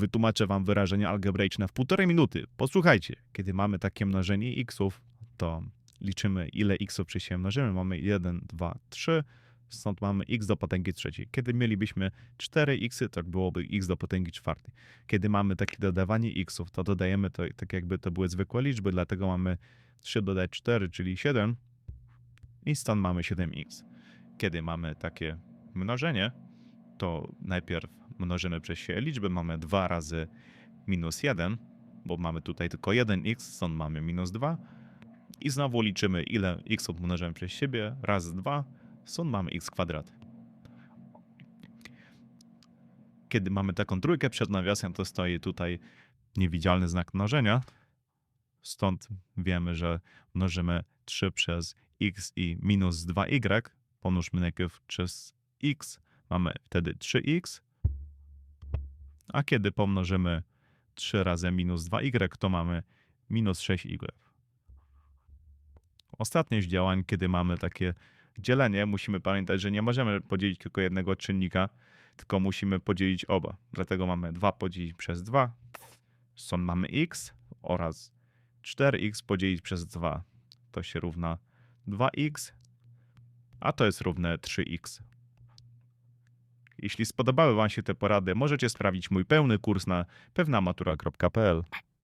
Wytłumaczę wam wyrażenie algebraiczne w półtorej minuty. Posłuchajcie, kiedy mamy takie mnożenie xów, to liczymy ile xów przez siebie mnożymy. Mamy 1, 2, 3, stąd mamy x do potęgi trzeciej. Kiedy mielibyśmy 4 xy, to byłoby x do potęgi czwartej. Kiedy mamy takie dodawanie xów, to dodajemy to tak jakby to były zwykłe liczby, dlatego mamy 3 dodać 4, czyli 7 i stąd mamy 7x. Kiedy mamy takie mnożenie, to najpierw mnożymy przez siebie liczby, mamy 2 razy minus 1, bo mamy tutaj tylko 1x, stąd mamy minus 2 i znowu liczymy ile x mnożymy przez siebie, razy 2, stąd mamy x kwadrat. Kiedy mamy taką trójkę przed nawiasem, to stoi tutaj niewidzialny znak mnożenia, stąd wiemy, że mnożymy 3 przez x i minus 2y, pomnóżmy najpierw przez x, mamy wtedy 3x, a kiedy pomnożymy 3 razy minus 2y, to mamy minus 6y. Ostatnie z działań, kiedy mamy takie dzielenie, musimy pamiętać, że nie możemy podzielić tylko jednego czynnika, tylko musimy podzielić oba. Dlatego mamy 2 podzielić przez 2, stąd mamy x oraz 4x podzielić przez 2. To się równa 2x, a to jest równe 3x. Jeśli spodobały Wam się te porady, możecie sprawdzić mój pełny kurs na pewnamatura.pl.